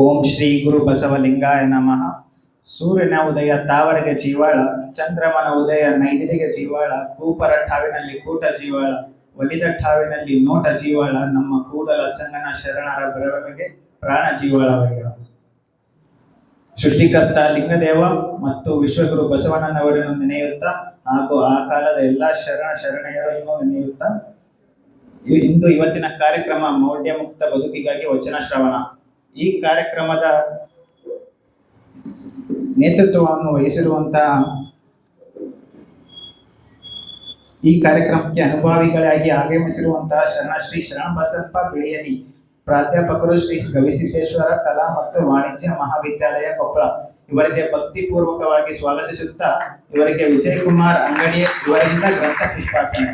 ಓಂ ಶ್ರೀ ಗುರು ಬಸವಲಿಂಗಾಯ ನಮಃ. ಸೂರ್ಯನ ಉದಯ, ತಾವರೆಗೆ ಜೀವಾಳ, ಚಂದ್ರಮನ ಉದಯ ನೈದಿಲಿಗೆ ಜೀವಾಳ ಕೂಪರ ಠಾವಿನಲ್ಲಿ ಕೂಟ ಜೀವಾಳ, ಒಲಿದ ಠಾವಿನಲ್ಲಿ ನೋಟ ಜೀವಾಳ, ನಮ್ಮ ಕೂಡಲ ಸಂಗನ ಶರಣರ ಬರವಣಿಗೆ ಪ್ರಾಣ ಜೀವಾಳವಾಗಿರ ಸೃಷ್ಟಿಕರ್ತ ಲಿಂಗದೇವ ಮತ್ತು ವಿಶ್ವಗುರು ಬಸವಣ್ಣನವರನ್ನು ನೆನೆಯುತ್ತಾ ಹಾಗೂ ಆ ಕಾಲದ ಎಲ್ಲಾ ಶರಣ ಶರಣೆಯರನ್ನು ನೆನೆಯುತ್ತಾ ಇಂದು ಇವತ್ತಿನ ಕಾರ್ಯಕ್ರಮ ಮೌಢ್ಯ ಮುಕ್ತ ಬದುಕಿಗಾಗಿ ವಚನ ಶ್ರವಣ. ಈ ಕಾರ್ಯಕ್ರಮದ ನೇತೃತ್ವವನ್ನು ವಹಿಸಿರುವಂತಹ ಈ ಕಾರ್ಯಕ್ರಮಕ್ಕೆ ಅನುಭಾವಿಗಳಾಗಿ ಆಗಮಿಸಿರುವಂತಹ ಶರಣ ಶ್ರೀ ಶರಣಶ್ರೀ ಶರಣಬಸಪ್ಪ ಬಿಳಿಯಲಿ, ಪ್ರಾಧ್ಯಾಪಕರು ಶ್ರೀ ಗವಿಸಿದ್ದೇಶ್ವರ ಕಲಾ ಮತ್ತು ವಾಣಿಜ್ಯ ಮಹಾವಿದ್ಯಾಲಯ ಕೊಪ್ಪಳ. ಇವರಿಗೆ ಭಕ್ತಿಪೂರ್ವಕವಾಗಿ ಸ್ವಾಗತಿಸುತ್ತಾ ಇವರಿಗೆ ವಿಜಯ್ ಕುಮಾರ್ ಅಂಗಡಿ ಇವರಿಂದ ಗ್ರಂಥ ಪುಷ್ಪಾರ್ಪಣೆ.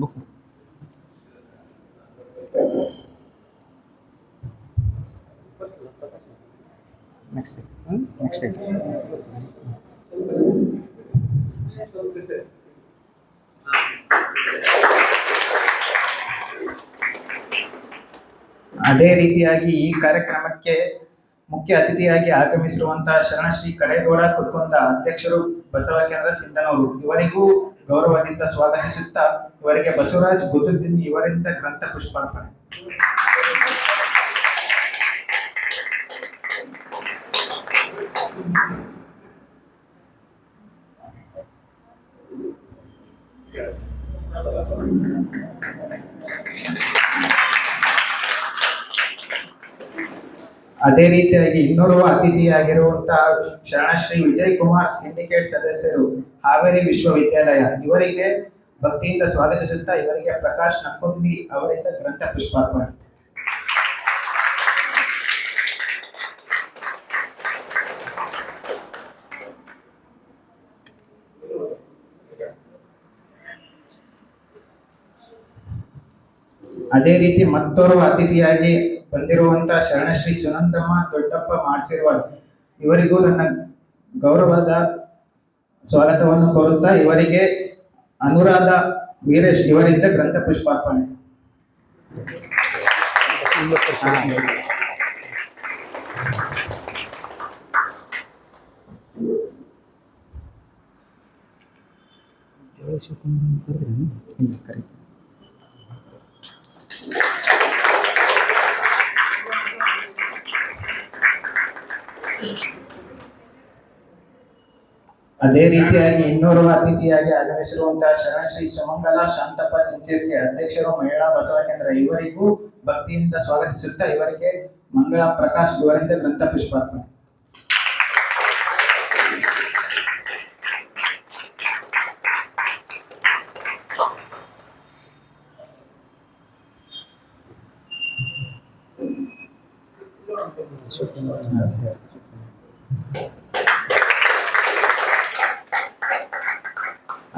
ಬುಕ್ ಅದೇ ರೀತಿಯಾಗಿ ಈ ಕಾರ್ಯಕ್ರಮಕ್ಕೆ ಮುಖ್ಯ ಅತಿಥಿಯಾಗಿ ಆಗಮಿಸಿರುವಂತಹ ಶರಣಶ್ರೀ ಕರೇಗೌಡ ಕುರ್ಕೊಂದ ಅಧ್ಯಕ್ಷರು ಬಸವ ಕೇಂದ್ರ ಸಿಂಧನೂರು. ಇವರಿಗೂ ಗೌರವದಿಂದ ಸ್ವಾಗತಿಸುತ್ತಾ ಇವರಿಗೆ ಬಸವರಾಜ್ ಬುದ್ಧದಿಂದ ಇವರಿಂದ ಗ್ರಂಥ ಪುಷ್ಪಾರ್ಪಣೆ. ಅದೇ ರೀತಿಯಾಗಿ ಇನ್ನೋರ್ವ ಅತಿಥಿಯಾಗಿರುವಂತಹ ಶರಣಶ್ರೀ ವಿಜಯ್ ಕುಮಾರ್ ಸಿಂಡಿಕೇಟ್ ಸದಸ್ಯರು ಹಾವೇರಿ ವಿಶ್ವವಿದ್ಯಾಲಯ. ಇವರಿಗೆ ಭಕ್ತಿಯಿಂದ ಸ್ವಾಗತಿಸುತ್ತಾ ಇವರಿಗೆ ಪ್ರಕಾಶ್ ನಕ್ಕೊಂದಿ ಅವರಿಂದ ಗ್ರಂಥ ಪುಷ್ಪಾರ್ಪಣೆ. ಅದೇ ರೀತಿ ಮತ್ತೋರ್ವ ಅತಿಥಿಯಾಗಿ ಬಂದಿರುವಂತಹ ಶರಣಶ್ರೀ ಸುನಂದಮ್ಮ ದೊಡ್ಡಪ್ಪ ಮಾಡಿಸಿರುವ ಇವರಿಗೂ ನನ್ನ ಗೌರವದ ಸ್ವಾಗತವನ್ನು ಕೋರುತ್ತಾ ಇವರಿಗೆ ಅನುರಾಧ ವೀರೇಶ್ ಇವರಿಂದ ಗ್ರಂಥ ಪುಷ್ಪಾರ್ಪಣೆ. ಇಲ್ಲ, ರೀತಿಯಾಗಿ ಇನ್ನೂರು ಅತಿಥಿಯಾಗಿ ಆಗಮಿಸಿರುವಂತಹ ಶರಣಶ್ರೀ ಸುಮಂಗಲ ಶಾಂತಪ್ಪ ಚಿಂಚಿರ್ಕೆ ಅಧ್ಯಕ್ಷರು, ಮಹಿಳಾ ಬಸವ ಕೇಂದ್ರ ಇವರಿಗೂ ಭಕ್ತಿಯಿಂದ ಸ್ವಾಗತಿಸುತ್ತಾ ಇವರಿಗೆ ಮಂಗಳ ಪ್ರಕಾಶ್ ಇವರಿಂದ ಗ್ರಂಥ ಪುಷ್ಪಾರ್ಪಣೆ.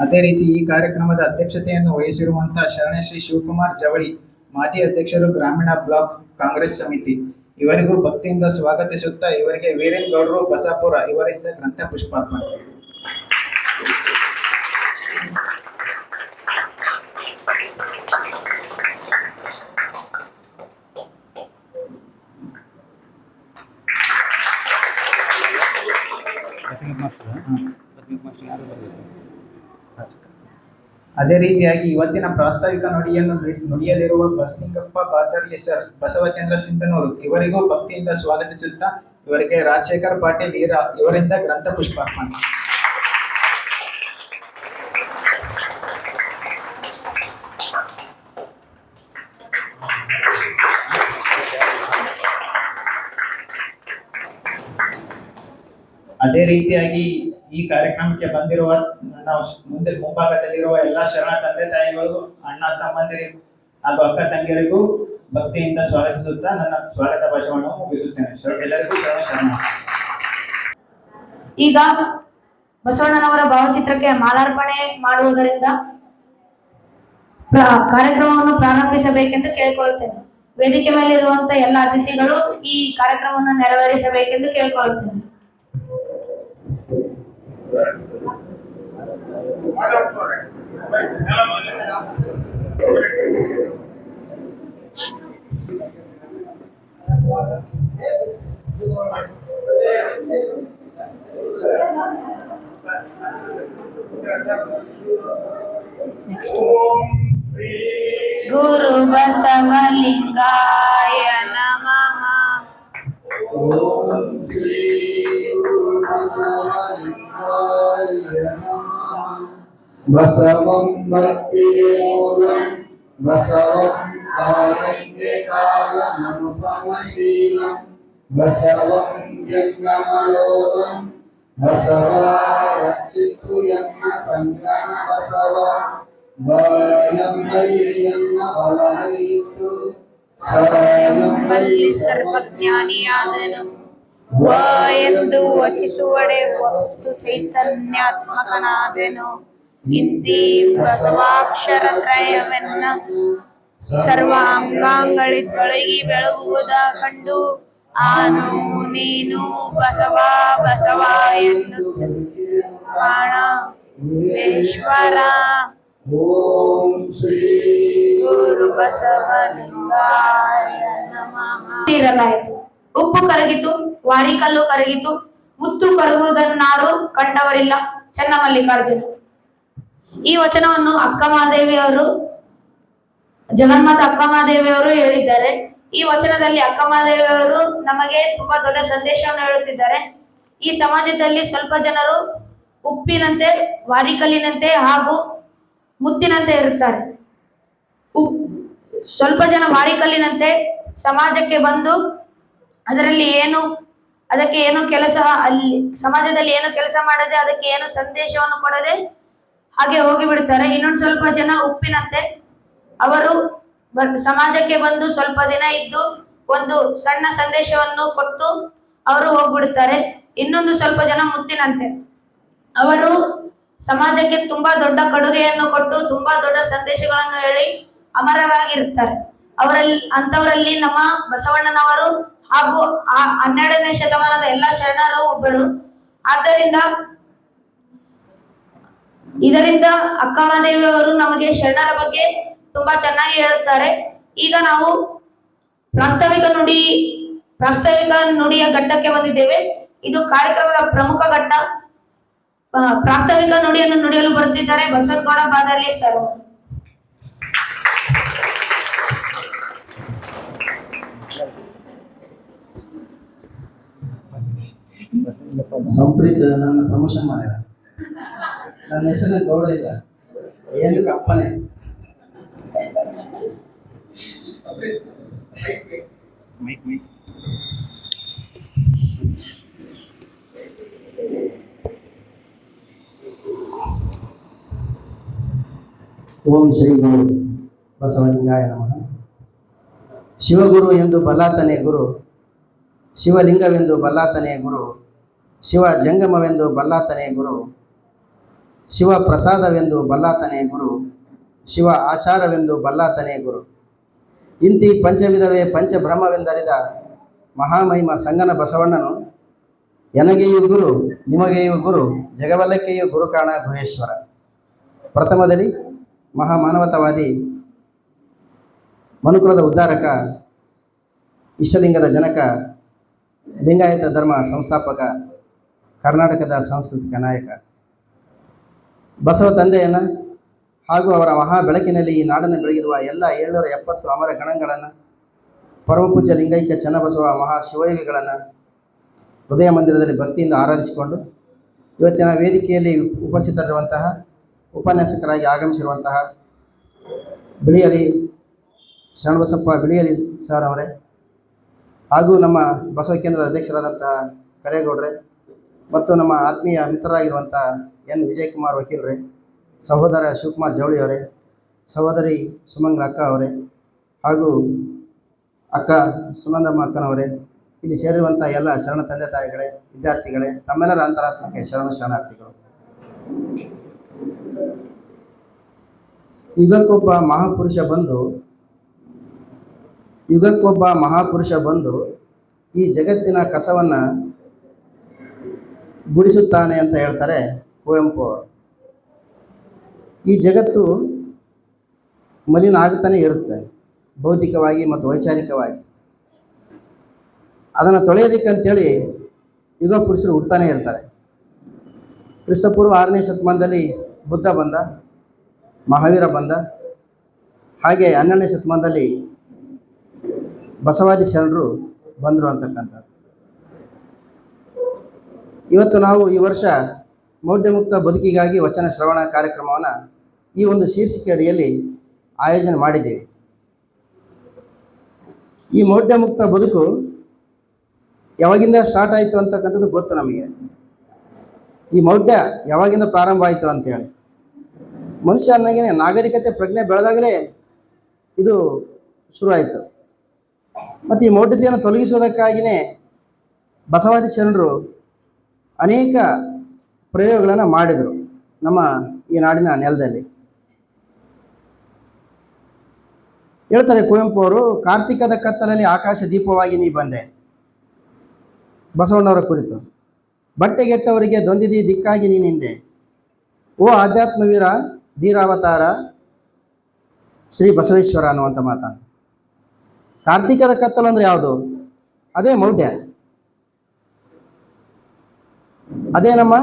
ಅದೇ ರೀತಿ ಈ ಕಾರ್ಯಕ್ರಮದ ಅಧ್ಯಕ್ಷತೆಯನ್ನು ವಹಿಸಿರುವಂತಹ ಶರಣಶ್ರೀ ಶಿವಕುಮಾರ್ ಜವಳಿ ಮಾಜಿ ಅಧ್ಯಕ್ಷರು ಗ್ರಾಮೀಣ ಬ್ಲಾಕ್ ಕಾಂಗ್ರೆಸ್ ಸಮಿತಿ. ಇವರಿಗೂ ಭಕ್ತಿಯಿಂದ ಸ್ವಾಗತಿಸುತ್ತಾ ಇವರಿಗೆ ವೀರೇನ್ ಗೌಡರು ಬಸಾಪುರ ಇವರಿಂದ ಗ್ರಂಥ ಪುಷ್ಪಾರ್ಪಣೆ. ಅದೇ ರೀತಿಯಾಗಿ ಇವತ್ತಿನ ಪ್ರಾಸ್ತಾವಿಕ ನುಡಿಯನ್ನು ನುಡಿ- ನುಡಿಯಲಿರುವ ಬಸ್ಲಿಂಗಪ್ಪ ಬಾತರ್ಲಿ ಸರ್, ಬಸವಚಂದ್ರ ಸಿಂಧನೂರು, ಇವರಿಗೂ ಭಕ್ತಿಯಿಂದ ಸ್ವಾಗತಿಸುತ್ತಾ ಇವರಿಗೆ ರಾಜಶೇಖರ್ ಪಾಟೀಲ್ ಈರ ಇವರಿಂದ ಗ್ರಂಥ ಪುಷ್ಪಾರ್ಪಣೆ. ಅದೇ ರೀತಿಯಾಗಿ ಈ ಕಾರ್ಯಕ್ರಮಕ್ಕೆ ಬಂದಿರುವ ನಾವು ಮುಂದೆ ಮುಂಭಾಗದಲ್ಲಿರುವ ಎಲ್ಲ ಶರಣ ತಂದೆ ತಾಯಿಗಳು, ಅಣ್ಣ ತಮ್ಮಂದಿರಿಗೂ ಹಾಗೂ ಅಕ್ಕ ತಂಗಿಯರಿಗೂ ಭಕ್ತಿಯಿಂದ ಸ್ವಾಗತಿಸುತ್ತಾ ನನ್ನ ಸ್ವಾಗತ ಭಾಷಣವನ್ನು ಮುಗಿಸುತ್ತೇನೆ. ಎಲ್ಲರಿಗೂ ಶರಣ ಶರಣ. ಈಗ ಬಸವಣ್ಣನವರ ಭಾವಚಿತ್ರಕ್ಕೆ ಮಾಲಾರ್ಪಣೆ ಮಾಡುವುದರಿಂದ ಕಾರ್ಯಕ್ರಮವನ್ನು ಪ್ರಾರಂಭಿಸಬೇಕೆಂದು ಕೇಳಿಕೊಳ್ಳುತ್ತೇನೆ. ವೇದಿಕೆ ಮೇಲಿರುವಂತ ಎಲ್ಲ ಅತಿಥಿಗಳು ಈ ಕಾರ್ಯಕ್ರಮವನ್ನು ನೆರವೇರಿಸಬೇಕೆಂದು ಕೇಳಿಕೊಳ್ಳುತ್ತೇನೆ. Next. Guru Basavalinga. ಬಸವಂ ಭಕ್ತಿಗೆ ಮೂಲಂ ಬಸವಂ ಕಾಲಂಗೆ ಕಾಲಮನುಪಮಶೀಲಂ ಬಸವಂ ಜಂಗಮಯೋಗಂ ಬಸವ ರಕ್ಷಿತು ಎನ್ನ ಸಂಗನ ಬಸವ ಬಾಯಂಬಲ್ಲಿಯನ್ನ ಬಲಹರಿಯಿತು ಸ್ವಯಂಬಲ್ಲಿ ಸರ್ವಜ್ಞಾನಿಯಾದನು ವ ಎಂದು ವಚಿಸುವಡೆ ವಸ್ತು ಚೈತನ್ಯಾತ್ಮಕನಾದೆನು ಇಂತಿ ಬಸವಾಕ್ಷರ ತ್ರಯವೆನ್ನ ಸರ್ವ ಅಂಗಾಂಗಳಿದ್ದೊಳಗಿ ಬೆಳಗುವುದ ಕಂಡು ಆನು ನೀನು ಬಸವ ಬಸವ ಎಂದು ಪ್ರಾಣೇಶ್ವರ ಈಶ್ವರ ಓಂ ಶ್ರೀ ಗುರು ಬಸವಲಿಂಗಾಯ ನಮಃ. ಇರಲಾಯಿತು ಉಪ್ಪು ಕರಗಿತು ವಾರಿಕಲ್ಲು ಕರಗಿತು ಮುತ್ತು ಕರಗುವುದನ್ನಾರು ಕಂಡವರಿಲ್ಲ ಚನ್ನಮಲ್ಲಿಕಾರ್ಜುನ. ಈ ವಚನವನ್ನು ಅಕ್ಕ ಮಹಾದೇವಿ ಅವರು, ಜಗನ್ಮಾತ ಅಕ್ಕ ಮಹಾದೇವಿ ಅವರು ಹೇಳಿದ್ದಾರೆ. ಈ ವಚನದಲ್ಲಿ ಅಕ್ಕ ಮಹಾದೇವಿ ಅವರು ನಮಗೆ ತುಂಬಾ ದೊಡ್ಡ ಸಂದೇಶವನ್ನು ಹೇಳುತ್ತಿದ್ದಾರೆ. ಈ ಸಮಾಜದಲ್ಲಿ ಸ್ವಲ್ಪ ಜನರು ಉಪ್ಪಿನಂತೆ, ವಾರಿಕಲ್ಲಿನಂತೆ ಹಾಗೂ ಮುತ್ತಿನಂತೆ ಇರುತ್ತಾರೆ. ಉಪ್- ಸ್ವಲ್ಪ ಜನ ವಾರಿಕಲ್ಲಿನಂತೆ ಸಮಾಜಕ್ಕೆ ಬಂದು ಅದರಲ್ಲಿ ಏನು, ಅದಕ್ಕೆ ಏನು ಕೆಲಸ ಅಲ್ಲಿ, ಸಮಾಜದಲ್ಲಿ ಏನು ಕೆಲಸ ಮಾಡದೆ ಅದಕ್ಕೆ ಏನು ಸಂದೇಶವನ್ನು ಕೊಡದೆ ಹಾಗೆ ಹೋಗಿಬಿಡ್ತಾರೆ. ಇನ್ನೊಂದು ಸ್ವಲ್ಪ ಜನ ಉಪ್ಪಿನಂತೆ. ಅವರು ಸಮಾಜಕ್ಕೆ ಬಂದು ಸ್ವಲ್ಪ ದಿನ ಇದ್ದು ಒಂದು ಸಣ್ಣ ಸಂದೇಶವನ್ನು ಕೊಟ್ಟು ಅವರು ಹೋಗ್ಬಿಡುತ್ತಾರೆ ಇನ್ನೊಂದು ಸ್ವಲ್ಪ ಜನ ಮುತ್ತಿನಂತೆ. ಅವರು ಸಮಾಜಕ್ಕೆ ತುಂಬಾ ದೊಡ್ಡ ಕೊಡುಗೆಯನ್ನು ಕೊಟ್ಟು ತುಂಬಾ ದೊಡ್ಡ ಸಂದೇಶಗಳನ್ನು ಹೇಳಿ ಅಮರರಾಗಿರುತ್ತಾರೆ ಅವರಲ್ಲಿ ಅಂತವರಲ್ಲಿ ನಮ್ಮ ಬಸವಣ್ಣನವರು ಹಾಗೂ ಆ ಹನ್ನೆರಡನೇ ಶತಮಾನದ ಎಲ್ಲ ಶರಣರು ಒಬ್ಬರು. ಆದ್ದರಿಂದ ಇದರಿಂದ ಅಕ್ಕ ಮಹಾದೇವಿಯವರು ನಮಗೆ ಶರಣರ ಬಗ್ಗೆ ತುಂಬಾ ಚೆನ್ನಾಗಿ ಹೇಳುತ್ತಾರೆ. ಈಗ ನಾವು ಪ್ರಾಸ್ತಾವಿಕ ನುಡಿ, ಪ್ರಾಸ್ತಾವಿಕ ನುಡಿಯ ಘಟ್ಟಕ್ಕೆ ಬಂದಿದ್ದೇವೆ. ಇದು ಕಾರ್ಯಕ್ರಮದ ಪ್ರಮುಖ ಘಟ್ಟ. ಪ್ರಾಸ್ತಾವಿಕ ನುಡಿಯನ್ನು ನುಡಿಯಲು ಬರುತ್ತಿದ್ದಾರೆ ಬಸವಗೌಡ ಬಾದಲ್ಲಿ ಸರ್. ಸಂಪ್ರೀತ ನನ್ನ ಪ್ರಮೋಷನ್ ಮಾಡ್ಯಾರ ನನ್ನ ಹೆಸರು ಗೌಡ ಇಲ್ಲ. ಏನಿಲ್ಲ ಅಪ್ಪನೇ? ಓಂ ಶ್ರೀ ಗುರು ಬಸವಲಿಂಗಾಯ ನಮಃ. ಶಿವಗುರು ಎಂದು ಬಲ್ಲಾತನೇ ಗುರು ಶಿವಲಿಂಗವೆಂದು ಬಲ್ಲಾತನೇ ಗುರು ಶಿವ ಜಂಗಮವೆಂದು ಬಲ್ಲಾತನೇ ಗುರು ಶಿವ ಪ್ರಸಾದವೆಂದು ಬಲ್ಲಾತನೇ ಗುರು, ಶಿವ ಆಚಾರವೆಂದು ಬಲ್ಲಾತನೇ ಗುರು. ಇಂತಿ ಪಂಚವಿಧವೇ ಪಂಚಬ್ರಹ್ಮವೆಂದರಿದ ಮಹಾಮಹಿಮ ಸಂಗನ ಬಸವಣ್ಣನು, ಎನಗೆಯೂ ಗುರು, ನಿಮಗೆಯೂ ಗುರು, ಜಗವಲ್ಲಕ್ಕೆಯೂ ಗುರು ಕಾಣ ಗುಹೇಶ್ವರ. ಪ್ರಥಮದಲ್ಲಿ ಮಹಾಮಾನವತಾವಾದಿ ಮನುಕುಲದ ಉದ್ಧಾರಕ, ಇಷ್ಟಲಿಂಗದ ಜನಕ, ಲಿಂಗಾಯತ ಧರ್ಮ ಸಂಸ್ಥಾಪಕ, ಕರ್ನಾಟಕದ ಸಾಂಸ್ಕೃತಿಕ ನಾಯಕ. ಬಸವ ತಂದೆಯನ್ನು ಹಾಗೂ ಅವರ ಮಹಾ ಬೆಳಕಿನಲ್ಲಿ ಈ ನಾಡನ್ನು ಬೆಳಗಿರುವ ಎಲ್ಲ ಏಳ್ನೂರ ಎಪ್ಪತ್ತು ಅಮರ ಗಣಗಳನ್ನು ಪರಮಪೂಜ್ಯ ಲಿಂಗೈಕ್ಯ ಚನ್ನಬಸವ ಮಹಾ ಶಿವಯೋಗಿಗಳನ್ನು ಹೃದಯ ಮಂದಿರದಲ್ಲಿ ಭಕ್ತಿಯಿಂದ ಆರಾಧಿಸಿಕೊಂಡು ಇವತ್ತಿನ ವೇದಿಕೆಯಲ್ಲಿ ಉಪಸ್ಥಿತರಿರುವಂತಹ ಉಪನ್ಯಾಸಕರಾಗಿ ಆಗಮಿಸಿರುವಂತಹ ಬಿಳಿಯಲಿ ಶರಣಬಸಪ್ಪ ಬಿಳಿಯಲಿ ಸರ್ ಅವರೇ ಹಾಗೂ ನಮ್ಮ ಬಸವ ಕೇಂದ್ರದ ಅಧ್ಯಕ್ಷರಾದಂತಹ ಕರೇಗೌಡ್ರೆ ಮತ್ತು ನಮ್ಮ ಆತ್ಮೀಯ ಮಿತ್ರರಾಗಿರುವಂಥ ಎನ್ ವಿಜಯಕುಮಾರ್ ವಕೀಲರೇ, ಸಹೋದರ ಶಿವಕುಮಾರ್ ಜವಳಿ ಅವರೇ, ಸಹೋದರಿ ಸುಮಂಗ್ಲ ಅಕ್ಕ ಅವರೇ ಹಾಗೂ ಅಕ್ಕ ಸುನಂದಮ್ಮ ಅಕ್ಕನವರೇ, ಇಲ್ಲಿ ಸೇರಿರುವಂಥ ಎಲ್ಲ ಶರಣ ತಂದೆ ತಾಯಿಗಳೇ, ವಿದ್ಯಾರ್ಥಿಗಳೇ, ತಮ್ಮೆಲ್ಲರ ಅಂತರಾತ್ಮಕ್ಕೆ ಶರಣ ಶರಣಾರ್ಥಿಗಳು. ಯುಗಕ್ಕೊಬ್ಬ ಮಹಾಪುರುಷ ಬಂದು, ಯುಗಕ್ಕೊಬ್ಬ ಮಹಾಪುರುಷ ಬಂದು ಈ ಜಗತ್ತಿನ ಕಸವನ್ನು ಗುಡಿಸುತ್ತಾನೆ ಅಂತ ಹೇಳ್ತಾರೆ ಕುವೆಂಪು ಅವರು. ಈ ಜಗತ್ತು ಮಲಿನ ಆಗುತ್ತಾನೆ ಇರುತ್ತೆ, ಭೌತಿಕವಾಗಿ ಮತ್ತು ವೈಚಾರಿಕವಾಗಿ. ಅದನ್ನು ತೊಳೆಯೋದಕ್ಕೆ ಅಂತೇಳಿ ಯುಗ ಪುರುಷರು ಹುಡ್ತಾನೆ ಇರ್ತಾರೆ. ಕ್ರಿಸ್ತಪೂರ್ವ ಆರನೇ ಶತಮಾನದಲ್ಲಿ ಬುದ್ಧ ಬಂದ, ಮಹಾವೀರ ಬಂದ, ಹಾಗೆ ಹನ್ನೆರಡನೇ ಶತಮಾನದಲ್ಲಿ ಬಸವಾದಿ ಶರಣರು ಬಂದರು ಅಂತಕ್ಕಂಥದ್ದು. ಇವತ್ತು ನಾವು ಈ ವರ್ಷ ಮೌಢ್ಯಮುಕ್ತ ಬದುಕಿಗಾಗಿ ವಚನ ಶ್ರವಣ ಕಾರ್ಯಕ್ರಮವನ್ನು ಈ ಒಂದು ಶೀರ್ಷಿಕೆ ಅಡಿಯಲ್ಲಿ ಆಯೋಜನೆ ಮಾಡಿದ್ದೀವಿ. ಈ ಮೌಢ್ಯಮುಕ್ತ ಬದುಕು ಯಾವಾಗಿಂದ ಸ್ಟಾರ್ಟ್ ಆಯಿತು ಅಂತಕ್ಕಂಥದ್ದು ಗೊತ್ತು ನಮಗೆ. ಈ ಮೌಢ್ಯ ಯಾವಾಗಿಂದ ಪ್ರಾರಂಭ ಆಯಿತು ಅಂತೇಳಿ. ಮನುಷ್ಯ ಅನ್ನಗೇನೆ ನಾಗರಿಕತೆ ಪ್ರಜ್ಞೆ ಬೆಳೆದಾಗಲೇ ಇದು ಶುರುವಾಯಿತು ಮತ್ತು ಈ ಮೌಢ್ಯತೆಯನ್ನು ತೊಲಗಿಸುವುದಕ್ಕಾಗಿಯೇ ಬಸವಾದಿ ಶರಣರು ಅನೇಕ ಪ್ರಯೋಗಗಳನ್ನು ಮಾಡಿದರು ನಮ್ಮ ಈ ನಾಡಿನ ನೆಲದಲ್ಲಿ. ಹೇಳ್ತಾರೆ ಕುವೆಂಪು ಅವರು, ಕಾರ್ತಿಕದ ಕತ್ತಲಲ್ಲಿ ಆಕಾಶ ದೀಪವಾಗಿ ನೀ ಬಂದೆ. ಬಸವಣ್ಣವರ ಕುರಿತು, ಬಟ್ಟೆಗೆಟ್ಟವರಿಗೆ ದೊಂದಿದಿ ದಿಕ್ಕಾಗಿ ನೀನಿಂದೆ ಓ ಆಧ್ಯಾತ್ಮವೀರ, ಧೀರಾವತಾರ, ಶ್ರೀ ಬಸವೇಶ್ವರ ಅನ್ನುವಂಥ ಮಾತಾನು ಕಾರ್ತಿಕದ ಕತ್ತಲು ಅಂದ್ರೆ ಯಾವುದು? ಅದೇ ಮೌಢ್ಯ. ಅದೇ ನಮ್ಮ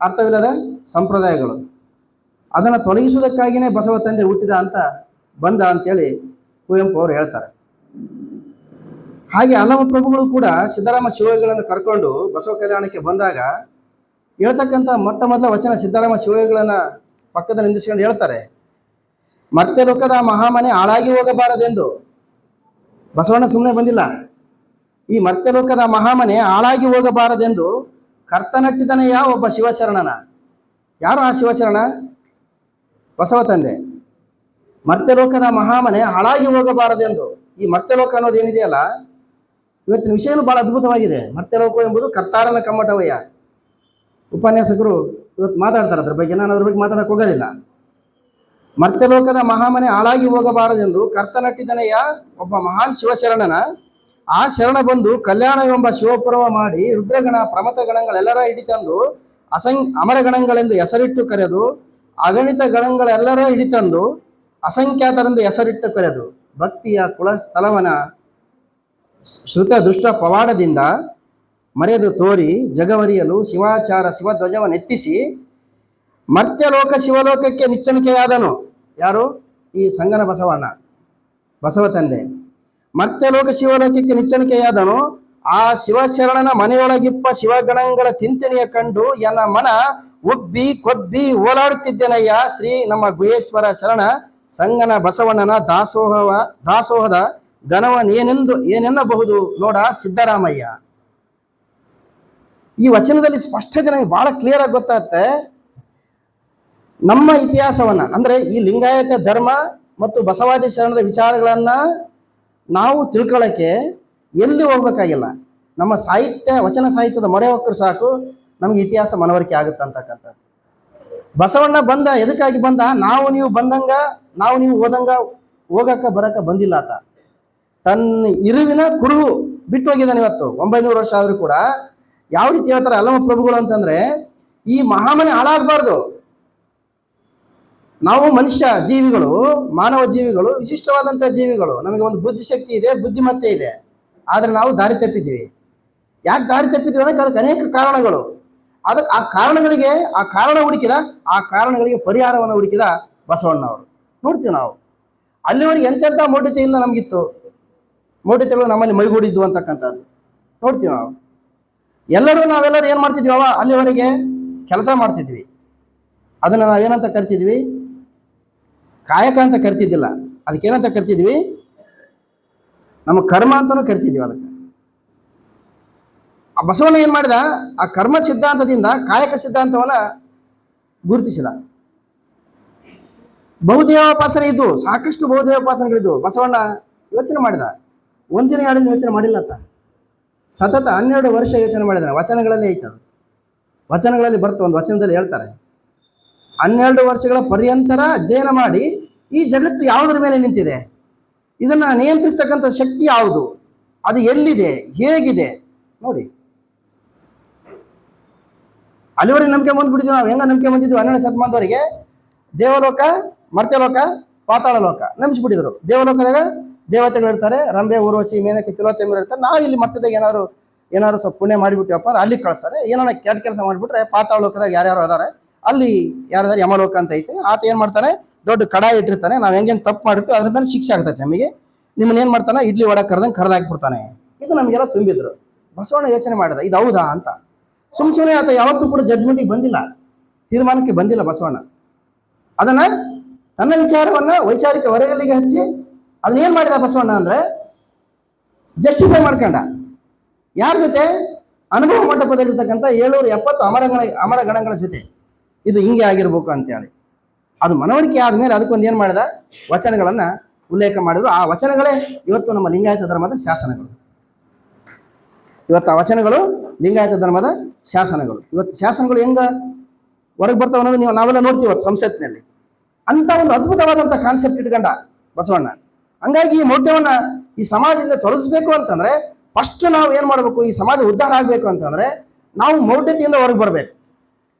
ಅರ್ಥವಿಲ್ಲದ ಸಂಪ್ರದಾಯಗಳು. ಅದನ್ನು ತೊಲಗಿಸುವುದಕ್ಕಾಗಿಯೇ ಬಸವ ತಂದೆ ಹುಟ್ಟಿದ ಅಂತ ಬಂದ ಅಂತೇಳಿ ಕುವೆಂಪು ಅವರು ಹೇಳ್ತಾರೆ. ಹಾಗೆ ಹಲವು ಪ್ರಭುಗಳು ಕೂಡ ಸಿದ್ದರಾಮ ಶಿವಯೋಗಿಗಳನ್ನು ಕರ್ಕೊಂಡು ಬಸವ ಕಲ್ಯಾಣಕ್ಕೆ ಬಂದಾಗ ಹೇಳ್ತಕ್ಕಂಥ ಮೊಟ್ಟ ಮೊದಲ ವಚನ ಸಿದ್ದರಾಮ ಶಿವಗಳನ್ನು ಪಕ್ಕದ ನಿಂದಿಸ್ಕೊಂಡು ಹೇಳ್ತಾರೆ. ಮತ್ತೆ ಲೋಕದ ಮಹಾಮನೆ ಹಾಳಾಗಿ ಹೋಗಬಾರದೆಂದು. ಬಸವಣ್ಣ ಸುಮ್ಮನೆ ಬಂದಿಲ್ಲ. ಈ ಮತ್ತೆ ಲೋಕದ ಮಹಾಮನೆ ಹಾಳಾಗಿ ಹೋಗಬಾರದೆಂದು ಕರ್ತನಟ್ಟಿದನೆಯ ಒಬ್ಬ ಶಿವಶರಣನ? ಯಾರು ಆ ಶಿವಶರಣ? ಬಸವ ತಂದೆ. ಮರ್ತ್ಯಲೋಕದ ಮಹಾಮನೆ ಹಾಳಾಗಿ ಹೋಗಬಾರದೆಂದು. ಈ ಮರ್ತ್ಯಲೋಕ ಅನ್ನೋದು ಏನಿದೆಯಲ್ಲ? ಇವತ್ತಿನ ವಿಷಯನೂ ಬಹಳ ಅದ್ಭುತವಾಗಿದೆ. ಮರ್ತ್ಯಲೋಕ ಎಂಬುದು ಕರ್ತಾರನ ಕಮ್ಮಟವಯ್ಯ. ಉಪನ್ಯಾಸಕರು ಇವತ್ತು ಮಾತಾಡ್ತಾರೆ ಅದ್ರ ಬಗ್ಗೆ. ನಾನು ಅದ್ರ ಬಗ್ಗೆ ಮಾತಾಡಕ್ಕೆ ಹೋಗೋದಿಲ್ಲ. ಮರ್ತ್ಯಲೋಕದ ಮಹಾಮನೆ ಹಾಳಾಗಿ ಹೋಗಬಾರದೆಂದು ಕರ್ತನಟ್ಟಿದನೆಯ ಒಬ್ಬ ಮಹಾನ್ ಶಿವಶರಣನ? ಆ ಶರಣ ಬಂದು ಕಲ್ಯಾಣ ಎಂಬ ಶಿವಪುರವ ಮಾಡಿ ರುದ್ರಗಣ ಪ್ರಮತ ಗಣಗಳೆಲ್ಲರ ಹಿಡಿತಂದು ಅಸಂ ಗಣಗಳೆಂದು ಹೆಸರಿಟ್ಟು ಕರೆದು, ಅಗಣಿತ ಗಣಗಳೆಲ್ಲರ ಹಿಡಿತಂದು ಅಸಂಖ್ಯಾತರೆಂದು ಹೆಸರಿಟ್ಟು ಕರೆದು ಭಕ್ತಿಯ ಕುಲ ಸ್ಥಳವನ ಶ್ರುತ ದುಷ್ಟ ಪವಾಡದಿಂದ ಮರೆದು ತೋರಿ ಜಗವರಿಯಲು ಶಿವಾಚಾರ ಶಿವಧ್ವಜವನ್ನೆತ್ತಿಸಿ ಮರ್ತ್ಯಲೋಕ ಶಿವಲೋಕಕ್ಕೆ ನಿಚ್ಚಣಿಕೆಯಾದನು. ಯಾರು? ಈ ಸಂಗನ ಬಸವಣ್ಣ. ಬಸವ ತಂದೆ. ಮರ್ತ್ಯಲೋಕ ಶಿವಲೋಕಕ್ಕೆ ನಿಚ್ಚಣಿಕೆಯಾದನು. ಆ ಶಿವಶರಣನ ಮನೆಯೊಳಗಿಪ್ಪ ಶಿವಗಣಗಳ ತಿಂತಣಿಯ ಕಂಡು ಎನ್ನ ಮನ ಉಬ್ಬಿ ಕೊಬ್ಬಿ ಓಲಾಡುತ್ತಿದ್ದೇನಯ್ಯ? ಶ್ರೀ ನಮ್ಮ ಗುಹೇಶ್ವರ ಶರಣ ಸಂಗನ ಬಸವಣ್ಣನ ದಾಸೋಹವ, ದಾಸೋಹದ ಘನವನ್ನೇನೆಂದು ಏನೆನ್ನಬಹುದು ನೋಡ ಸಿದ್ದರಾಮಯ್ಯ. ಈ ವಚನದಲ್ಲಿ ಸ್ಪಷ್ಟತೆ ನನಗೆ ಬಹಳ ಕ್ಲಿಯರ್ ಆಗಿ ಗೊತ್ತಾಗುತ್ತೆ. ನಮ್ಮ ಇತಿಹಾಸವನ್ನ, ಅಂದ್ರೆ ಈ ಲಿಂಗಾಯತ ಧರ್ಮ ಮತ್ತು ಬಸವಾದಿ ಶರಣರ ವಿಚಾರಗಳನ್ನ ನಾವು ತಿಳ್ಕೊಳ್ಳೋಕ್ಕೆ ಎಲ್ಲಿ ಹೋಗ್ಬೇಕಾಗಿಲ್ಲ. ನಮ್ಮ ಸಾಹಿತ್ಯ, ವಚನ ಸಾಹಿತ್ಯದ ಮೊರೆ ಹೊಕ್ಕರು ಸಾಕು, ನಮಗೆ ಇತಿಹಾಸ ಮನವರಿಕೆ ಆಗುತ್ತೆ ಅಂತಕ್ಕಂಥದ್ದು. ಬಸವಣ್ಣ ಬಂದ, ಎದಕ್ಕಾಗಿ ಬಂದ? ನಾವು ನೀವು ಬಂದಂಗ, ನಾವು ನೀವು ಓದಂಗ ಹೋಗಕ್ಕ ಬರಕ ಬಂದಿಲ್ಲ ಆತ. ತನ್ನ ಇರುವಿನ ಕುರುಹು ಬಿಟ್ಟು ಹೋಗಿದ್ದಾನೆ ಇವತ್ತು, ಒಂಬೈನೂರು ವರ್ಷ ಆದ್ರೂ ಕೂಡ. ಯಾವ ರೀತಿ ಹೇಳ್ತಾರೆ ಅಲ್ಲಮ ಪ್ರಭುಗಳು ಅಂತಂದ್ರೆ, ಈ ಮಹಾಮನೆ ಹಾಳಾಗಬಾರ್ದು. ನಾವು ಮನುಷ್ಯ ಜೀವಿಗಳು, ಮಾನವ ಜೀವಿಗಳು, ವಿಶಿಷ್ಟವಾದಂಥ ಜೀವಿಗಳು, ನಮಗೆ ಒಂದು ಬುದ್ಧಿಶಕ್ತಿ ಇದೆ, ಬುದ್ಧಿಮತ್ತೆ ಇದೆ. ಆದರೆ ನಾವು ದಾರಿ ತಪ್ಪಿದ್ದೀವಿ. ಯಾಕೆ ದಾರಿ ತಪ್ಪಿದ್ದೀವಿ ಅನ್ನೋಕೆ ಅದಕ್ಕೆ ಅನೇಕ ಕಾರಣಗಳು. ಅದಕ್ಕೆ ಆ ಕಾರಣಗಳಿಗೆ, ಆ ಕಾರಣ ಹುಡುಕಿದ, ಆ ಕಾರಣಗಳಿಗೆ ಪರಿಹಾರವನ್ನು ಹುಡುಕಿದ ಬಸವಣ್ಣವರು ನೋಡ್ತೀವಿ ನಾವು. ಅಲ್ಲಿವರೆಗೆ ಎಂತೆಂಥ ಮೌಢ್ಯತೆಯಿಂದ ನಮಗಿತ್ತು. ಮೌಢ್ಯತೆಗಳು ನಮ್ಮಲ್ಲಿ ಮೈಗೂಡಿದ್ದು ಅಂತಕ್ಕಂಥದ್ದು. ನೋಡ್ತೀವಿ ನಾವು. ಎಲ್ಲರೂ ನಾವೆಲ್ಲರೂ ಏನು ಮಾಡ್ತಿದ್ವಿ ಅವ? ಅಲ್ಲಿವರೆಗೆ ಕೆಲಸ ಮಾಡ್ತಿದ್ವಿ. ಅದನ್ನು ನಾವೇನಂತ ಕರಿತಿದ್ವಿ? ಕಾಯಕ ಅಂತ ಕರಿತಿದ್ದಿಲ್ಲ. ಅದಕ್ಕೇನಂತ ಕರಿತಿದ್ವಿ? ನಮ್ಮ ಕರ್ಮ ಅಂತಲೂ ಕರಿತಿದ್ವಿ ಅದಕ್ಕೆ. ಆ ಬಸವಣ್ಣ ಏನು ಮಾಡಿದ? ಆ ಕರ್ಮ ಸಿದ್ಧಾಂತದಿಂದ ಕಾಯಕ ಸಿದ್ಧಾಂತವನ್ನ ಗುರುತಿಸಿದ. ಬಹುದೇವೋಪಾಸನೆ ಇದ್ದು, ಸಾಕಷ್ಟು ಬಹುದೇವೋಪಾಸನೆಗಳಿದ್ದು ಬಸವಣ್ಣ ಯೋಚನೆ ಮಾಡಿದ. ಒಂದಿನ ದಿನ ಯೋಚನೆ ಮಾಡಿಲ್ಲ ಅಂತ? ಸತತ ಹನ್ನೆರಡು ವರ್ಷ ಯೋಚನೆ ಮಾಡಿದ ವಚನಗಳಲ್ಲಿ ಐತೆ ಅದು. ವಚನಗಳಲ್ಲಿ ಬರ್ತ ಒಂದು ವಚನದಲ್ಲಿ ಹೇಳ್ತಾರೆ. ಹನ್ನೆರಡು ವರ್ಷಗಳ ಪರ್ಯಂತರ ಅಧ್ಯಯನ ಮಾಡಿ ಈ ಜಗತ್ತು ಯಾವುದರ ಮೇಲೆ ನಿಂತಿದೆ? ಇದನ್ನ ನಿಯಂತ್ರಿಸ್ತಕ್ಕಂಥ ಶಕ್ತಿ ಯಾವುದು? ಅದು ಎಲ್ಲಿದೆ? ಹೇಗಿದೆ? ನೋಡಿ. ಅಲ್ಲಿವರೆಗೆ ನಂಬಿಕೆ ಬಂದ್ಬಿಟ್ಟಿದ್ವಿ ನಾವು. ಹೆಂಗ ನಂಬಿಕೆ ಬಂದಿದ್ವಿ? ಹನ್ನೆರಡು ಶತಮಾನದವರೆಗೆ ದೇವಲೋಕ, ಮರ್ತ್ಯಲೋಕ ಪಾತಾಳ ಲೋಕ ನಂಬಿಸ್ಬಿಟ್ಟಿದ್ರು ದೇವಲೋಕದಾಗ ದೇವತೆಗಳು ಇರ್ತಾರೆ. ರಂಬೆ ಊರ್ವಶಿ ಮೇನಕ್ಕೆ ತಿಲೋತ್ತಮರು ಇರ್ತಾರೆ. ನಾವು ಇಲ್ಲಿ ಮರ್ತದಾಗ ಏನಾದ್ರು ಏನಾದ್ರು ಸ್ವಲ್ಪ ಪುಣ್ಯ ಮಾಡಿಬಿಟ್ಟಿವಪ್ಪ ಅಲ್ಲಿ ಕಳಿಸ್ತಾರೆ. ಏನಾರ ಕೆಟ್ಟ ಕೆಲಸ ಮಾಡಿಬಿಟ್ರೆ ಪಾತಾಳ ಲೋಕದಾಗ ಯಾರ್ಯಾರು ಅದಾರೆ? ಅಲ್ಲಿ ಯಾರಾದ್ರೂ ಯಮಲೋಕ ಅಂತ ಐತೆ, ಆತ ಏನು ಮಾಡ್ತಾನೆ, ದೊಡ್ಡ ಕಡ ಇಟ್ಟಿರ್ತಾನೆ, ನಾವು ಹೆಂಗೇನು ತಪ್ಪು ಮಾಡಿರ್ತೀವಿ ಅದ್ರ ಮೇಲೆ ಶಿಕ್ಷೆ ಆಗ್ತೈತೆ ನಮಗೆ. ನಿಮ್ಮನ್ನ ಏನು ಮಾಡ್ತಾನೆ, ಇಡ್ಲಿ ಒಡ ಕರ್ದಂಗೆ ಕರ್ದಾಕ್ಬಿಡ್ತಾನೆ. ಇದು ನಮಗೆಲ್ಲ ತುಂಬಿದ್ರು. ಬಸವಣ್ಣ ಯೋಚನೆ ಮಾಡಿದ, ಇದು ಹೌದಾ? ಅಂತ. ಸುಮ್ ಸುಮ್ಮನೆ ಆತ ಯಾವತ್ತೂ ಕೂಡ ಜಡ್ಜ್ಮೆಂಟಿಗೆ ಬಂದಿಲ್ಲ. ತೀರ್ಮಾನಕ್ಕೆ ಬಂದಿಲ್ಲ ಬಸವಣ್ಣ. ಅದನ್ನ ತನ್ನ ವಿಚಾರವನ್ನ ವೈಚಾರಿಕ ಹೊರಗಲ್ಲಿಗೆ ಹಚ್ಚಿ, ಅದನ್ನ ಏನು ಮಾಡಿದ ಬಸವಣ್ಣ ಅಂದ್ರೆ ಜಸ್ಟಿಫೈ ಮಾಡ್ಕೊಂಡ. ಯಾರ ಜೊತೆ ಅನುಭವ ಮಂಟಪದಲ್ಲಿರ್ತಕ್ಕಂಥ ಏಳ್ನೂರ ಎಪ್ಪತ್ತು ಅಮರಗಣ ಅಮರ ಗಣಗಳ ಜೊತೆ ಇದು ಹಿಂಗೆ ಆಗಿರ್ಬೇಕು ಅಂತೇಳಿ. ಅದು ಮನವರಿಕೆ ಆದಮೇಲೆ ಅದಕ್ಕೊಂದು ಏನು ಮಾಡಿದ? ವಚನಗಳನ್ನ ಉಲ್ಲೇಖ ಮಾಡಿದ್ರು. ಆ ವಚನಗಳೇ ಇವತ್ತು ನಮ್ಮ ಲಿಂಗಾಯತ ಧರ್ಮದ ಶಾಸನಗಳು. ಇವತ್ತು ಆ ವಚನಗಳು ಲಿಂಗಾಯತ ಧರ್ಮದ ಶಾಸನಗಳು. ಇವತ್ತು ಶಾಸನಗಳು ಹೆಂಗ ಹೊರಗೆ ಬರ್ತಾವ ಅನ್ನೋದು ನೀವು ನಾವೆಲ್ಲ ನೋಡ್ತೀವಿ ಇವತ್ತು ಸಂಸತ್ತಿನಲ್ಲಿ. ಅಂತ ಒಂದು ಅದ್ಭುತವಾದಂಥ ಕಾನ್ಸೆಪ್ಟ್ ಇಟ್ಕೊಂಡ ಬಸವಣ್ಣ. ಹಂಗಾಗಿ ಈ ಮೌಢ್ಯವನ್ನು ಈ ಸಮಾಜದಿಂದ ತೊಲಗಿಸ್ಬೇಕು ಅಂತಂದ್ರೆ ಫಸ್ಟ್ ನಾವು ಏನು ಮಾಡಬೇಕು? ಈ ಸಮಾಜ ಉದ್ಧಾರ ಆಗಬೇಕು ಅಂತಂದ್ರೆ ನಾವು ಮೌಢ್ಯತೆಯಿಂದ ಹೊರಗೆ ಬರಬೇಕು.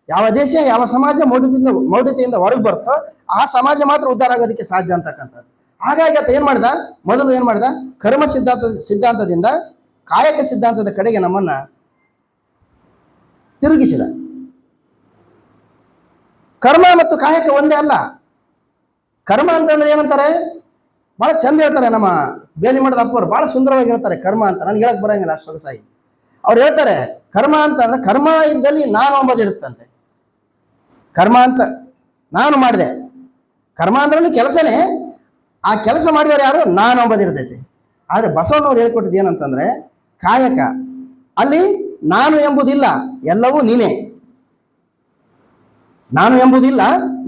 ಯಾವ ದೇಶ, ಯಾವ ಸಮಾಜ ಮೌಢ್ಯದಿಂದ, ಮೌಢ್ಯತೆಯಿಂದ ಹೊರಗೆ ಬರುತ್ತೋ ಆ ಸಮಾಜ ಮಾತ್ರ ಉದ್ಧಾರ ಆಗೋದಕ್ಕೆ ಸಾಧ್ಯ ಅಂತಕ್ಕಂಥದ್ದು. ಹಾಗಾಗಿ ಆತ ಏನ್ ಮಾಡ್ದ? ಮೊದಲು ಏನ್ ಮಾಡ್ದ? ಕರ್ಮ ಸಿದ್ಧಾಂತ, ಸಿದ್ಧಾಂತದಿಂದ ಕಾಯಕ ಸಿದ್ಧಾಂತದ ಕಡೆಗೆ ನಮ್ಮನ್ನ ತಿರುಗಿಸಿದ. ಕರ್ಮ ಮತ್ತು ಕಾಯಕ ಒಂದೇ ಅಲ್ಲ. ಕರ್ಮ ಅಂತಂದ್ರೆ ಏನಂತಾರೆ? ಬಹಳ ಚಂದ ಹೇಳ್ತಾರೆ ನಮ್ಮ ಬೇಲಿ ಮಾಡಿದ ಅಪ್ಪವ್ರು, ಬಹಳ ಸುಂದರವಾಗಿ ಹೇಳ್ತಾರೆ ಕರ್ಮ ಅಂತ. ನನಗೆ ಹೇಳಕ್ ಬರಂಗಿಲ್ಲ ಅಷ್ಟು ಸಾಯಿ ಅವ್ರು ಹೇಳ್ತಾರೆ, ಕರ್ಮ ಅಂತಂದ್ರೆ ಕರ್ಮ ಇದ್ದಲ್ಲಿ ನಾನು ಅಂಬದು ಇರುತ್ತಂತೆ. ಕರ್ಮ ಅಂತ ನಾನು ಮಾಡಿದೆ. ಕರ್ಮ ಅಂದ್ರೆ ಕೆಲಸನೇ? ಆ ಕೆಲಸ ಮಾಡಿದವರು ಯಾರು? ನಾನು ಅಂಬದಿರ್ತೈತಿ ಆದರೆ ಬಸವಣ್ಣವ್ರು ಹೇಳ್ಕೊಟ್ಟಿದ್ದು ಏನಂತಂದರೆ, ಕಾಯಕ. ಅಲ್ಲಿ ನಾನು ಎಂಬುದಿಲ್ಲ, ಎಲ್ಲವೂ ನೀನೇ. ನಾನು ಎಂಬುದಿಲ್ಲ,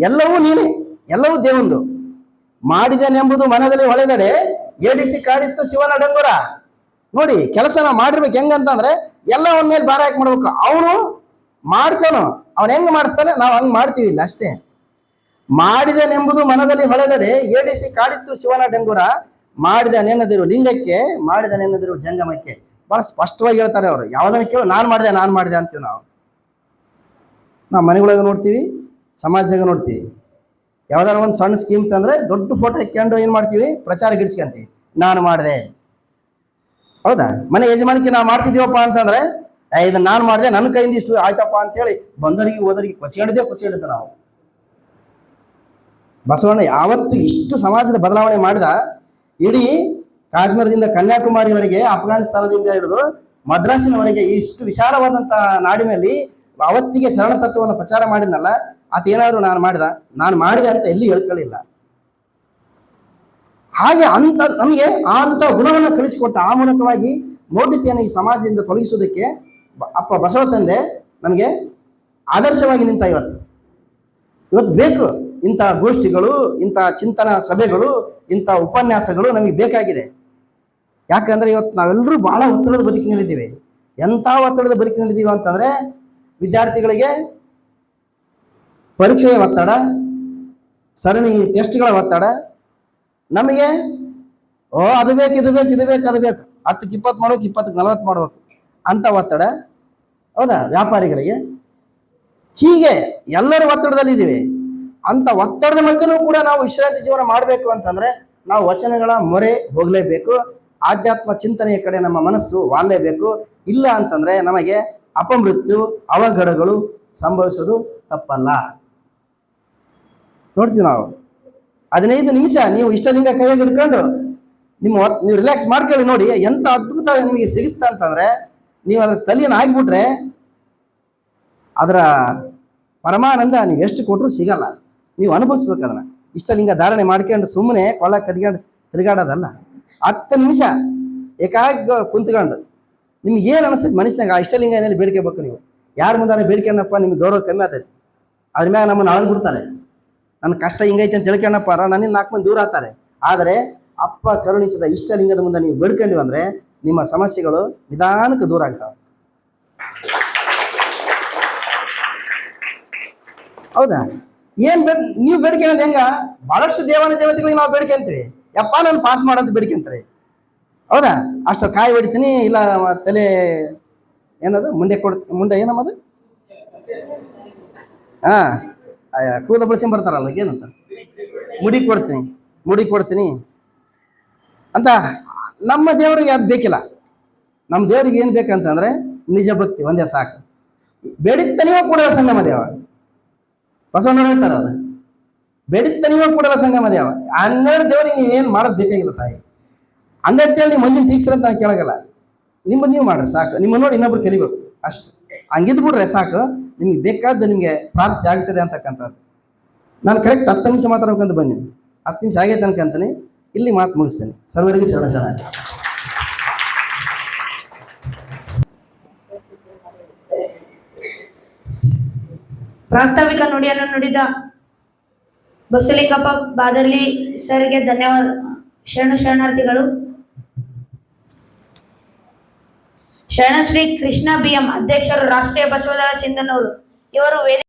ಎಲ್ಲವೂ ನೀನೇ, ಎಲ್ಲವೂ ದೇವಂದು. ಮಾಡಿದೆನೆಂಬುದು ಮನದಲ್ಲಿ ಹೊಳೆದಡೆ ಏಡಿಸಿ ಕಾಡಿತ್ತು ಶಿವನ ಡಂಗುರ. ನೋಡಿ, ಕೆಲಸನ ಮಾಡಿರ್ಬೇಕು ಹೆಂಗಂತಂದ್ರೆ, ಎಲ್ಲ ಅವನ ಮೇಲೆ ಭಾರ ಹಾಕಿ ಮಾಡ್ಬೇಕು. ಅವನು ಮಾಡ್ಸೋನು. ಅವನ್ ಹೆಂಗ್ ಮಾಡಿಸ್ತಾನೆ? ನಾವು ಹಂಗ್ ಮಾಡ್ತೀವಿ ಇಲ್ಲ, ಅಷ್ಟೇ. ಮಾಡಿದನೆಂಬುದು ಮನದಲ್ಲಿ ಹೊಳೆದಡೆ ಏಡಿಸಿ ಕಾಡಿತ್ತು ಶಿವನ ಡಂಗುರ ಮಾಡಿದ ನೆನ್ನದಿರು ಲಿಂಗಕ್ಕೆ ಮಾಡಿದ ನೆನ್ನದಿರು ಜಂಗಮಕ್ಕೆ. ಬಹಳ ಸ್ಪಷ್ಟವಾಗಿ ಹೇಳ್ತಾರೆ ಅವರು. ಯಾವ್ದನ್ನ ಕೇಳು, ನಾನು ಮಾಡಿದೆ ನಾನು ಮಾಡಿದೆ ಅಂತೀವಿ ನಾವು. ನಾವು ಮನೆಗಳಾಗ ನೋಡ್ತೀವಿ, ಸಮಾಜದಾಗ ನೋಡ್ತೀವಿ. ಯಾವ್ದಾರ ಒಂದು ಸಣ್ಣ ಸ್ಕೀಮ್ ತಂದ್ರೆ ದೊಡ್ಡ ಫೋಟೋ ಹಾಕ್ಕೊಂಡು ಏನು ಮಾಡ್ತೀವಿ? ಪ್ರಚಾರ ಗಿಡಿಸ್ಕೊಂತೀವಿ. ನಾನು ಮಾಡಿದೆ. ಹೌದಾ? ಮನೆ ಯಜಮಾನಿಕೆ ನಾವು ಮಾಡ್ತಿದ್ದೀವಪ್ಪ ಅಂತಂದ್ರೆ ಇದನ್ನ ನಾನು ಮಾಡಿದೆ, ನನ್ನ ಕೈಯಿಂದ ಇಷ್ಟು ಆಯ್ತಪ್ಪ ಅಂತೇಳಿ ಬಂದವರಿಗೆ, ಹೋದವರಿಗೆ ಕೊಚ್ಚಿಡಿದೇ ಕೊಚ್ಚಿಡಿದ್ದು ನಾವು. ಬಸವಣ್ಣ ಯಾವತ್ತು ಇಷ್ಟು ಸಮಾಜದ ಬದಲಾವಣೆ ಮಾಡಿದ? ಇಡೀ ಕಾಶ್ಮೀರದಿಂದ ಕನ್ಯಾಕುಮಾರಿವರೆಗೆ ಅಫ್ಘಾನಿಸ್ತಾನದಿಂದ ಹಿಡಿದು ಮದ್ರಾಸಿನವರೆಗೆ ಇಷ್ಟು ವಿಶಾಲವಾದಂತಹ ನಾಡಿನಲ್ಲಿ ಅವತ್ತಿಗೆ ಶರಣ ತತ್ವವನ್ನು ಪ್ರಚಾರ ಮಾಡಿದ್ನಲ್ಲ ಏನಾದ್ರು ನಾನು ಮಾಡಿದ? ನಾನು ಮಾಡಿದೆ ಅಂತ ಎಲ್ಲಿ ಹೇಳ್ಕೊಳ್ಳಿಲ್ಲ. ಹಾಗೆ ಅಂತ ನಮಗೆ ಆ ಅಂತ ಗುಣವನ್ನು ಕಳಿಸಿಕೊಟ್ಟ ಆ ಮೂಲಕವಾಗಿ ಮೌಢ್ಯತೆಯನ್ನು ಈ ಸಮಾಜದಿಂದ ತೊಲಗಿಸುವುದಕ್ಕೆ ಅಪ್ಪ ಬಸವ ತಂದೆ ನಮಗೆ ಆದರ್ಶವಾಗಿ ನಿಂತ ಇವತ್ತು. ಇವತ್ತು ಬೇಕು. ಇಂಥ ಗೋಷ್ಠಿಗಳು, ಇಂಥ ಚಿಂತನಾ ಸಭೆಗಳು, ಇಂಥ ಉಪನ್ಯಾಸಗಳು ನಮಗೆ ಬೇಕಾಗಿದೆ. ಯಾಕಂದ್ರೆ ಇವತ್ತು ನಾವೆಲ್ಲರೂ ಬಹಳ ಒತ್ತಡದ ಬದುಕಿನಲ್ಲಿದ್ದೀವಿ. ಎಂಥ ಒತ್ತಡದ ಬದುಕಿನಲ್ಲಿದ್ದೀವಿ ಅಂತಂದ್ರೆ ವಿದ್ಯಾರ್ಥಿಗಳಿಗೆ ಪರೀಕ್ಷೆಯ ಒತ್ತಡ, ಸರಣಿ ಟೆಸ್ಟ್ಗಳ ಒತ್ತಡ, ನಮಗೆ, ಓ, ಅದು ಬೇಕು, ಇದು ಬೇಕು ಇದು ಬೇಕು, ಅದು ಬೇಕು. ಹತ್ತಕ್ಕೆ ಇಪ್ಪತ್ತು ಮಾಡ್ಬೇಕು ಇಪ್ಪತ್ತಕ್ಕೆ ನಲವತ್ತು ಮಾಡ್ಬೇಕು. ಅಂತ ಒತ್ತಡ. ಹೌದಾ? ವ್ಯಾಪಾರಿಗಳಿಗೆ. ಹೀಗೆ ಎಲ್ಲರ ಒತ್ತಡದಲ್ಲಿ ಇದ್ದೀವಿ. ಅಂತ ಒತ್ತಡದ ಮಧ್ಯನೂ ಕೂಡ ನಾವು ವಿಶ್ರಾಂತಿ ಜೀವನ ಮಾಡಬೇಕು ಅಂತಂದ್ರೆ ನಾವು ವಚನಗಳ ಮೊರೆ ಹೋಗಲೇಬೇಕು. ಆಧ್ಯಾತ್ಮ ಚಿಂತನೆಯ ಕಡೆ ನಮ್ಮ ಮನಸ್ಸು ವಾಲಲೇಬೇಕು. ಇಲ್ಲ ಅಂತಂದ್ರೆ ನಮಗೆ ಅಪಮೃತ್ಯು, ಅವಘಡಗಳು ಸಂಭವಿಸೋದು ತಪ್ಪಲ್ಲ. ನೋಡ್ತೀವಿ ನಾವು. ಹದಿನೈದು ನಿಮಿಷ ನೀವು ಇಷ್ಟಲಿಂಗ ಕೈಯಾಗಿ ಹಿಡ್ಕೊಂಡು ನಿಮ್ಮ ನೀವು ರಿಲ್ಯಾಕ್ಸ್ ಮಾಡ್ಕೊಳ್ಳಿ ನೋಡಿ ಎಂಥ ಅದ್ಭುತ ನಿಮಗೆ ಸಿಗುತ್ತೆ ಅಂತಂದ್ರೆ ನೀವು ಅದ್ರ ತಲೆಯನ್ನು ಹಾಕ್ಬಿಟ್ರೆ ಅದರ ಪರಮಾನಂದ ನೀವು ಎಷ್ಟು ಕೊಟ್ಟರು ಸಿಗಲ್ಲ. ನೀವು ಅನುಭವಿಸ್ಬೇಕು ಅದನ್ನ. ಇಷ್ಟಲಿಂಗ ಧಾರಣೆ ಮಾಡ್ಕೊಂಡು ಸುಮ್ಮನೆ ಕೊಳ್ಳ ಕಟ್ಕೊಂಡು ತಿರುಗಾಡೋದಲ್ಲ. ಹತ್ತು ನಿಮಿಷ ಏಕಾಗ್ರ ಕುಂತ್ಕೊಂಡು ನಿಮ್ಗೆ ಏನು ಅನಿಸ್ತದೆ ಮನಸ್ಸಿನಾಗ ಆ ಇಷ್ಟಲಿಂಗ ಏನಲ್ಲಿ ಬೇಡ್ಕೋಬೇಕು ನೀವು. ಯಾರ ಮುಂದಾನೆ ಬೇಡ್ಕೊಂಡಪ್ಪ ನಿಮ್ಗೆ ಗೌರವ ಕಮ್ಮಿ ಆಗ್ತೈತಿ. ಅದ್ರ ಮ್ಯಾಗ ನಮ್ಮನ್ನು ಅಳದ್ ಬಿಡ್ತಾರೆ ನನ್ನ ಕಷ್ಟ ಹಿಂಗೈತೆ ಅಂತ ತಿಳ್ಕೊಂಡಪ್ಪ, ನನ್ನಿಂದ ನಾಲ್ಕು ಮಂದಿ ದೂರ ಆಗ್ತಾರೆ. ಆದರೆ ಅಪ್ಪ ಕರುಣಿಸಿದ ಇಷ್ಟಲಿಂಗದ ಮುಂದೆ ನೀವು ಬೇಡ್ಕೊಂಡಿವಿ ಅಂದ್ರೆ ನಿಮ್ಮ ಸಮಸ್ಯೆಗಳು ನಿಧಾನಕ್ಕೆ ದೂರ ಆಗ್ತಾವೆ. ಹೌದಾ? ಏನ್ ಬೇಡ, ನೀವು ಬೇಡ್ಕೊಳ್ಳೋದು ಹೆಂಗ? ಬಹಳಷ್ಟು ದೇವನ ದೇವತೆಗಳಿಗೆ ನಾವು ಬೇಡ್ಕೊಂತೀವಿ ಯಪ್ಪ, ನಾನು ಪಾಸ್ ಮಾಡೋದು ಬೇಡಿಕೆ ಅಂತಾರೆ. ಹೌದಾ? ಅಷ್ಟು ಕಾಯಿ ಹೊಡಿತೀನಿ, ಇಲ್ಲ ತಲೆ ಏನದು? ಮುಂಡೆ ಕೊಡ್, ಮುಂಡೆ ಏನಮ್ಮದು? ಹಾಂ ಕೂದಲು ಬಳಸ್ಕೊಂಡ್ ಬರ್ತಾರಲ್ಲ, ಏನಂತ? ಮುಡಿ ಕೊಡ್ತೀನಿ ಮುಡಿ ಕೊಡ್ತೀನಿ. ಅಂತ ನಮ್ಮ ದೇವರಿಗೆ ಅದು ಬೇಕಿಲ್ಲ. ನಮ್ಮ ದೇವರಿಗೆ ಏನು ಬೇಕಂತಂದರೆ ನಿಜ ಭಕ್ತಿ, ಒಂದೇ ಸಾಕು. ಬೇಡಿತ್ತನೆಯೋ ಕೂಡ ಸಂಗಮ ದೇವ. ಬಸವಣ್ಣ ಹೇಳ್ತಾರೆ ಅದು. ಬೇಡಿತ್ತನೆಯೋ ಕೂಡ ಸಂಗಮ ದೇವ. ಹನ್ನೆರಡು ದೇವರಿಗೆ ನೀವೇನು ಮಾಡೋದು ಬೇಕಾಗಿಲ್ಲ ತಾಯಿ. ಹಂಗಂತೇಳಿ ನೀವು ಮಂಜಿನ ಟೀಕ್ಸರ್ ಅಂತ ನಾನು ನಿಮ್ಮದು ನೀವು ಮಾಡ್ರಿ, ಸಾಕು. ನಿಮ್ಮ ನೋಡಿ ಇನ್ನೊಬ್ರು ಕಲಿಬೇಕು, ಅಷ್ಟು. ಹಂಗಿದ್ಬಿಡ್ರೆ ಸಾಕು. ನಿಮ್ಗೆ ಬೇಕಾದ್ದು ನಿಮಗೆ ಪ್ರಾಪ್ತಿ ಆಗ್ತದೆ ಅಂತಕ್ಕಂಥದ್ದು. ನಾನು ಕರೆಕ್ಟ್ ಹತ್ತು ನಿಮಿಷ ಮಾತಾಡ್ಬೇಕಂತ ಬಂದೀನಿ. ಹತ್ತು ನಿಮಿಷ ಆಗೈತೆ ಅನ್ಕಂತಾನೆ ಇಲ್ಲಿ ಮಾತು ಮುಗಿಸ್ತೇನೆ. ಸರ್ವರಿಗೂ ಶರಣ ಶರಣ. ಪ್ರಾಸ್ತಾವಿಕ ನುಡಿಯನ್ನು ನುಡಿದ ಬಸಲಿಂಗಪ್ಪ ಬಾದಲಿ ಸರ್ಗೆ ಧನ್ಯವಾದ ಶರಣ ಶರಣಾರ್ಥಿಗಳು. ಶರಣಶ್ರೀ ಕೃಷ್ಣ ಬಿ ಎಂ ಅಧ್ಯಕ್ಷರು ರಾಷ್ಟ್ರೀಯ ಬಸವದಳ ಸಿಂಧನೂರು ಇವರು ವೇದಿಕೆ